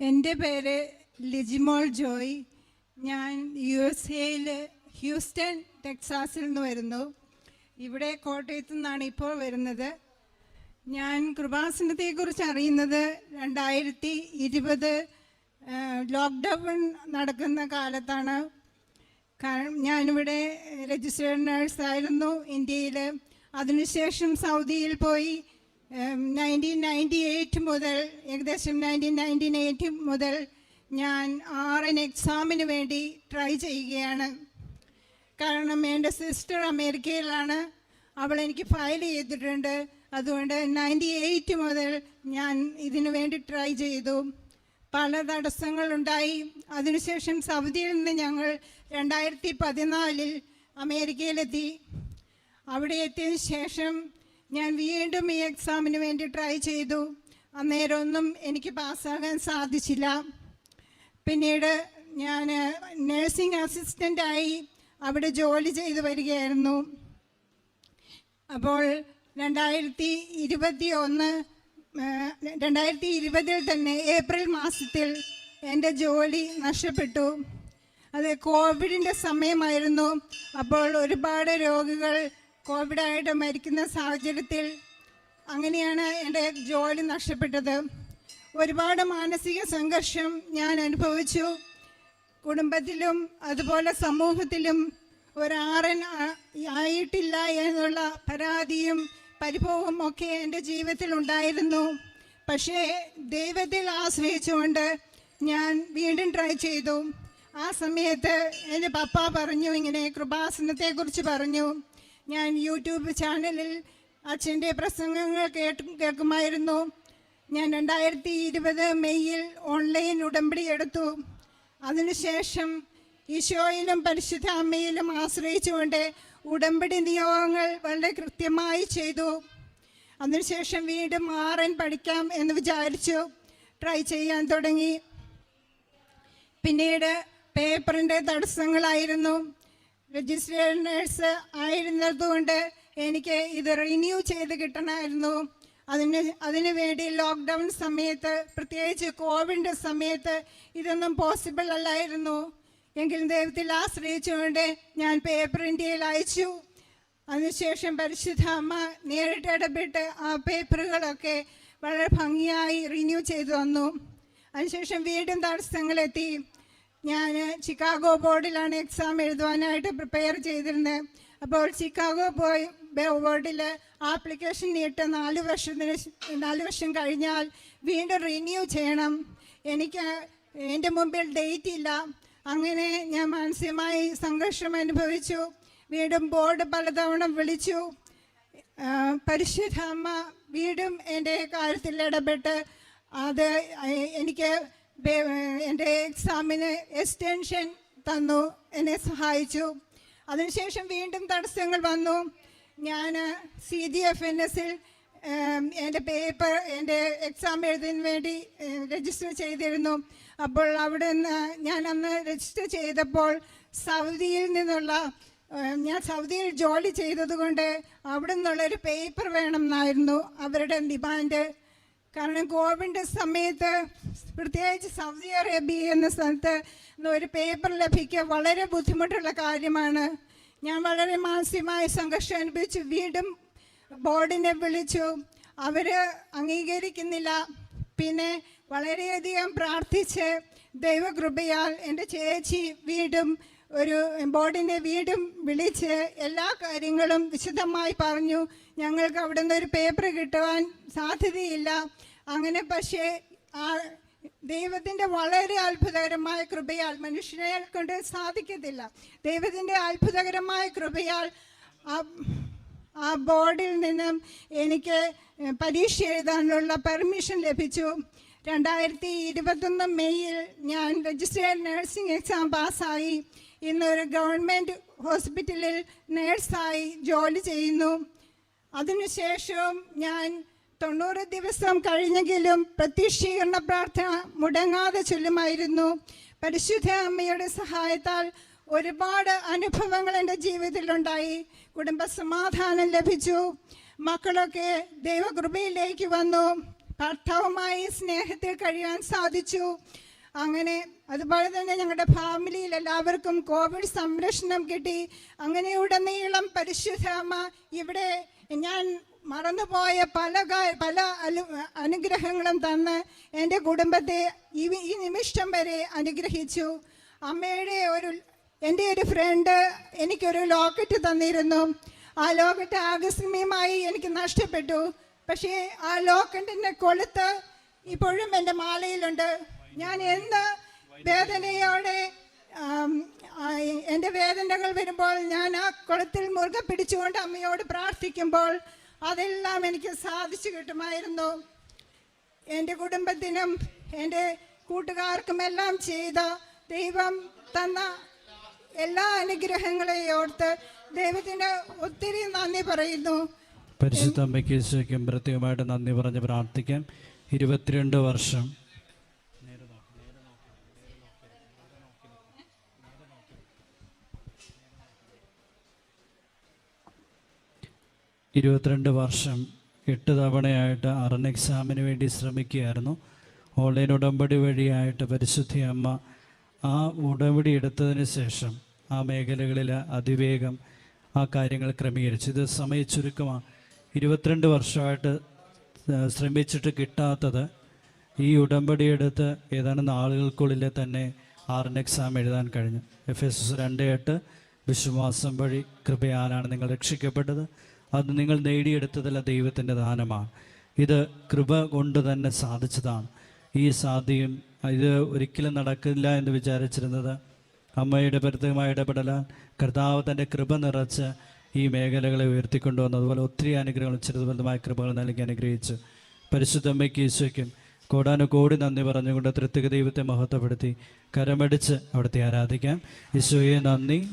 എന്റെ പേര് ലിജിമോൾ ജോയ്. ഞാൻ യു എസ് എയിൽ ഹ്യൂസ്റ്റൺ ടെക്സാസിൽ നിന്ന് വരുന്നു. ഇവിടെ കോട്ടയത്തു നിന്നാണ് ഇപ്പോൾ വരുന്നത്. ഞാൻ കൃപാസനത്തെക്കുറിച്ച് അറിയുന്നത് രണ്ടായിരത്തി ഇരുപത് ലോക്ക്ഡൗൺ നടക്കുന്ന കാലത്താണ്. കാരണം ഞാനിവിടെ രജിസ്റ്റേഡ് നേഴ്സായിരുന്നു ഇന്ത്യയിൽ അതിനുശേഷം സൗദിയിൽ പോയി നയന്റീൻ നയന്റി എയ്റ്റ് മുതൽ ഏകദേശം നയന്റീൻ നയന്റീൻ എയ്റ്റ് മുതൽ ഞാൻ ആർ എൻ എക്സാമിന് വേണ്ടി ട്രൈ ചെയ്യുകയാണ്. കാരണം എന്റെ സിസ്റ്റർ അമേരിക്കയിലാണ്. അവൾ എനിക്ക് ഫയൽ ചെയ്തിട്ടുണ്ട്. അതുകൊണ്ട് നയന്റി എയ്റ്റ് മുതൽ ഞാൻ ഇതിനു വേണ്ടി ട്രൈ ചെയ്തു. പല തടസ്സങ്ങളുണ്ടായി അതിനുശേഷം സൗദിയിൽ നിന്ന് ഞങ്ങൾ രണ്ടായിരത്തി പതിനാലിൽ അമേരിക്കയിലെത്തി. അവിടെ എത്തിയതിനു ശേഷം ഞാൻ വീണ്ടും ഈ എക്സാമിന് വേണ്ടി ട്രൈ ചെയ്തു. അന്നേരമൊന്നും എനിക്ക് പാസ്സാകാൻ സാധിച്ചില്ല. പിന്നീട് ഞാൻ നഴ്സിംഗ് അസിസ്റ്റന്റായി അവിടെ ജോലി ചെയ്തു വരികയായിരുന്നു. അപ്പോൾ രണ്ടായിരത്തി ഇരുപത്തി ഒന്ന് രണ്ടായിരത്തി ഇരുപതിൽ തന്നെ ഏപ്രിൽ മാസത്തിൽ എന്റെ ജോലി നഷ്ടപ്പെട്ടു. അത് കോവിഡിന്റെ സമയമായിരുന്നു. അപ്പോൾ ഒരുപാട് രോഗികൾ കോവിഡായിട്ട് മരിക്കുന്ന സാഹചര്യത്തിൽ അങ്ങനെയാണ് എന്റെ ജോലി നഷ്ടപ്പെട്ടത്. ഒരുപാട് മാനസിക സംഘർഷം ഞാൻ അനുഭവിച്ചു. കുടുംബത്തിലും അതുപോലെ സമൂഹത്തിലും ഒരാറൻ ആയിട്ടില്ല എന്നുള്ള പരാതിയും പരിഭവവും ഒക്കെ എന്റെ ജീവിതത്തിൽ ഉണ്ടായിരുന്നു. പക്ഷേ ദൈവത്തിൽ ആശ്രയിച്ചുകൊണ്ട് ഞാൻ വീണ്ടും ട്രൈ ചെയ്തു. ആ സമയത്ത് എന്റെ പപ്പ പറഞ്ഞു ഇങ്ങനെ കൃപാസനത്തെക്കുറിച്ച് പറഞ്ഞു. ഞാൻ യൂട്യൂബ് ചാനലിൽ അച്ഛന്റെ പ്രസംഗങ്ങൾ കേട്ട് കേൾക്കുമായിരുന്നു. ഞാൻ രണ്ടായിരത്തി ഇരുപത് മെയ്യിൽ ഓൺലൈൻ ഉടമ്പടി എടുത്തു. അതിനുശേഷം ഈശോയിലും പരിശുദ്ധ അമ്മയിലും ആശ്രയിച്ചുകൊണ്ട് ഉടമ്പടി നിയോഗങ്ങൾ വളരെ കൃത്യമായി ചെയ്തു. അതിനുശേഷം വീണ്ടും ആറൻ പഠിക്കാം എന്ന് വിചാരിച്ചു. ട്രൈ ചെയ്യാൻ തുടങ്ങി. പിന്നീട് പേപ്പറിന്റെ തടസ്സങ്ങളായിരുന്നു. രജിസ്ട്രേഡ് നേഴ്സ് ആയിരുന്നതുകൊണ്ട് എനിക്ക് ഇത് റിന്യൂ ചെയ്ത് കിട്ടണമായിരുന്നു. അതിന് അതിനു വേണ്ടി ലോക്ക്ഡൗൺ സമയത്ത് പ്രത്യേകിച്ച് കോവിഡിന്റെ സമയത്ത് ഇതൊന്നും പോസിബിൾ അല്ലായിരുന്നു. എങ്കിലും ദൈവത്തിൽ ആശ്രയിച്ചുകൊണ്ട് ഞാൻ പേപ്പർ ഇന്ത്യയിൽ അയച്ചു. അതിനുശേഷം പരിശുദ്ധ അമ്മ നേരിട്ട് ഇടപെട്ട് ആ പേപ്പറുകളൊക്കെ വളരെ ഭംഗിയായി റിന്യൂ ചെയ്തു തന്നു. അതിനുശേഷം വീണ്ടും തടസ്സങ്ങളെത്തി. ഞാൻ ചിക്കാഗോ ബോർഡിലാണ് എക്സാം എഴുതുവാനായിട്ട് പ്രിപ്പയർ ചെയ്തിരുന്നത് അപ്പോൾ ചിക്കാഗോ പോയി ബോർഡിൽ ആപ്ലിക്കേഷൻ നീട്ട് നാല് വർഷത്തിന് നാല് വർഷം കഴിഞ്ഞാൽ വീണ്ടും റിന്യൂ ചെയ്യണം. എനിക്ക് എന്റെ മുമ്പിൽ ഡേറ്റ് ഇല്ല. അങ്ങനെ ഞാൻ മാനസികമായി സംഘർഷം അനുഭവിച്ചു. വീണ്ടും ബോർഡ് പലതവണ വിളിച്ചു. പരിശുദ്ധ അമ്മ വീണ്ടും എന്റെ കാര്യത്തിൽ ഇടപെട്ട്. അത് എനിക്ക് എന്റെ എക്സാമിന് എക്സ്റ്റൻഷൻ തന്നു. എന്നെ സഹായിച്ചു. അതിനുശേഷം വീണ്ടും തടസ്സങ്ങൾ വന്നു. ഞാൻ സി ജി എഫ് എൻ എസിൽ എന്റെ പേപ്പർ എന്റെ എക്സാം എഴുതുന്നതിന് വേണ്ടി രജിസ്റ്റർ ചെയ്തിരുന്നു. അപ്പോൾ അവിടെ നിന്ന് ഞാൻ അന്ന് രജിസ്റ്റർ ചെയ്തപ്പോൾ സൗദിയിൽ നിന്നുള്ള ഞാൻ സൗദിയിൽ ജോലി ചെയ്തതുകൊണ്ട് അവിടെ നിന്നുള്ളൊരു പേപ്പർ വേണമെന്നായിരുന്നു അവരുടെ ഡിമാൻഡ് കാരണം കോവിഡിന്റെ സമയത്ത് പ്രത്യേകിച്ച് സൗദി അറേബ്യ എന്ന സ്ഥലത്ത് ഒരു പേപ്പർ ലഭിക്കുക വളരെ ബുദ്ധിമുട്ടുള്ള കാര്യമാണ്. ഞാൻ വളരെ മാനസികമായ സംഘർഷം അനുഭവിച്ചു. വീണ്ടും ബോർഡിനെ വിളിച്ചു. അവർ അംഗീകരിക്കുന്നില്ല. പിന്നെ വളരെയധികം പ്രാർത്ഥിച്ച് ദൈവകൃപയാൽ എന്റെ ചേച്ചി വീണ്ടും ഒരു ബോർഡിനെ വീണ്ടും വിളിച്ച് എല്ലാ കാര്യങ്ങളും വിശദമായി പറഞ്ഞു. ഞങ്ങൾക്ക് അവിടെ നിന്ന് ഒരു പേപ്പർ കിട്ടുവാൻ സാധ്യതയില്ല. അങ്ങനെ പക്ഷേ ആ ദൈവത്തിന്റെ വളരെ അത്ഭുതകരമായ കൃപയാൽ മനുഷ്യനെ കൊണ്ട് സാധിക്കത്തില്ല. ദൈവത്തിന്റെ അത്ഭുതകരമായ കൃപയാൽ ആ ബോർഡിൽ നിന്നും എനിക്ക് പരീക്ഷ എഴുതാനുള്ള പെർമിഷൻ ലഭിച്ചു. രണ്ടായിരത്തി ഇരുപത്തൊന്ന് മെയ്യിൽ ഞാൻ രജിസ്റ്റേർഡ് നഴ്സിംഗ് എക്സാം പാസ്സായി. ഇന്നൊരു ഗവൺമെന്റ് ഹോസ്പിറ്റലിൽ നേഴ്സായി ജോലി ചെയ്യുന്നു. അതിനുശേഷവും ഞാൻ തൊണ്ണൂറ് ദിവസം കഴിഞ്ഞെങ്കിലും പ്രത്യക്ഷീകരണ പ്രാർത്ഥന മുടങ്ങാതെ ചൊല്ലുമായിരുന്നു. പരിശുദ്ധ അമ്മയുടെ സഹായത്താൽ ഒരുപാട് അനുഭവങ്ങൾ എന്റെ ജീവിതത്തിലുണ്ടായി. കുടുംബ സമാധാനം ലഭിച്ചു. മക്കളൊക്കെ ദൈവകൃപയിലേക്ക് വന്നു. ഭർത്താവുമായി സ്നേഹത്തിൽ കഴിയാൻ സാധിച്ചു. അങ്ങനെ അതുപോലെ തന്നെ ഞങ്ങളുടെ ഫാമിലിയിൽ എല്ലാവർക്കും കോവിഡ് സംരക്ഷണം കിട്ടി. അങ്ങനെ ഉടനീളം പരിശുദ്ധ ഇവിടെ ഞാൻ മറന്നുപോയ പല പല അനു അനുഗ്രഹങ്ങളും തന്ന് എന്റെ കുടുംബത്തെ ഈ ഈ നിമിഷം വരെ അനുഗ്രഹിച്ചു. അമ്മയുടെ ഒരു എന്റെ ഒരു ഫ്രണ്ട് എനിക്കൊരു ലോക്കറ്റ് തന്നിരുന്നു. ആ ലോക്കറ്റ് ആകസ്മികമായി എനിക്ക് നഷ്ടപ്പെട്ടു. പക്ഷേ ആ ലോക്കറ്റിന്റെ കൊളുത്ത് ഇപ്പോഴും എന്റെ മാലയിലുണ്ട്. ഞാൻ എന്ത് വേദനയോടെ എന്റെ വേദനകൾ വരുമ്പോൾ ഞാൻ ആ കുളത്തിൽ മുറുകെ പിടിച്ചുകൊണ്ട് അമ്മയോട് പ്രാർത്ഥിക്കുമ്പോൾ അതെല്ലാം എനിക്ക് സാധിച്ചു കിട്ടുമായിരുന്നു. എന്റെ കുടുംബത്തിനും എന്റെ കൂട്ടുകാർക്കും എല്ലാം ചെയ്ത ദൈവം തന്ന എല്ലാ അനുഗ്രഹങ്ങളെയും ഓർത്ത് ദൈവത്തിന് ഒത്തിരി നന്ദി പറയുന്നു. പരിശുദ്ധ അമ്മയ്ക്ക് പ്രത്യേകമായിട്ട് നന്ദി പറഞ്ഞ് പ്രാർത്ഥിക്കാം. ഇരുപത്തിരണ്ട് വർഷം. ഇരുപത്തിരണ്ട് വർഷം എട്ട് തവണയായിട്ട് അറൺ എക്സാമിന് വേണ്ടി ശ്രമിക്കുകയായിരുന്നു. ഓൺലൈൻ ഉടമ്പടി വഴിയായിട്ട് പരിശുദ്ധി അമ്മ ആ ഉടമ്പടി എടുത്തതിന് ശേഷം ആ മേഖലകളിൽ അതിവേഗം ആ കാര്യങ്ങൾ ക്രമീകരിച്ചു. ഇത് സമയ ചുരുക്കമാണ്. ഇരുപത്തിരണ്ട് വർഷമായിട്ട് ശ്രമിച്ചിട്ട് കിട്ടാത്തത് ഈ ഉടമ്പടി എടുത്ത് ഏതാനും നാളുകൾക്കുള്ളിൽ തന്നെ ആറിന് എക്സാം എഴുതാൻ കഴിഞ്ഞു. എഫ് എസ് എസ് രണ്ട് എട്ട് വിശ്വാസം വഴി കൃപയാലാണ് നിങ്ങൾ രക്ഷിക്കപ്പെട്ടത്. അത് നിങ്ങൾ നേടിയെടുത്തതല്ല ദൈവത്തിന്റെ ദാനമാണ്. ഇത് കൃപ കൊണ്ട് തന്നെ സാധിച്ചതാണ്. ഈ സാധ്യം ഇത് ഒരിക്കലും നടക്കില്ല എന്ന് വിചാരിച്ചിരുന്നത് അമ്മയുടെ പ്രത്യേകമായ ഇടപെടലാൽ കർത്താവ് തന്റെ കൃപ നിറച്ച് ഈ മേഖലകളെ ഉയർത്തിക്കൊണ്ടുവന്നു അതുപോലെ ഒത്തിരി അനുഗ്രഹങ്ങൾ ചെറുതുവലുതുമായ കൃപകൾ നൽകി അനുഗ്രഹിച്ചു. പരിശുദ്ധ അമ്മയ്ക്ക് ഈശോയ്ക്കും കോടാനുകോടി നന്ദി പറഞ്ഞുകൊണ്ട് തൃത്തിക ദൈവത്തെ മഹത്വപ്പെടുത്തി കരമടിച്ച് അവിടുത്തെ ആരാധിക്കാം. ഈശോയെ നന്ദി.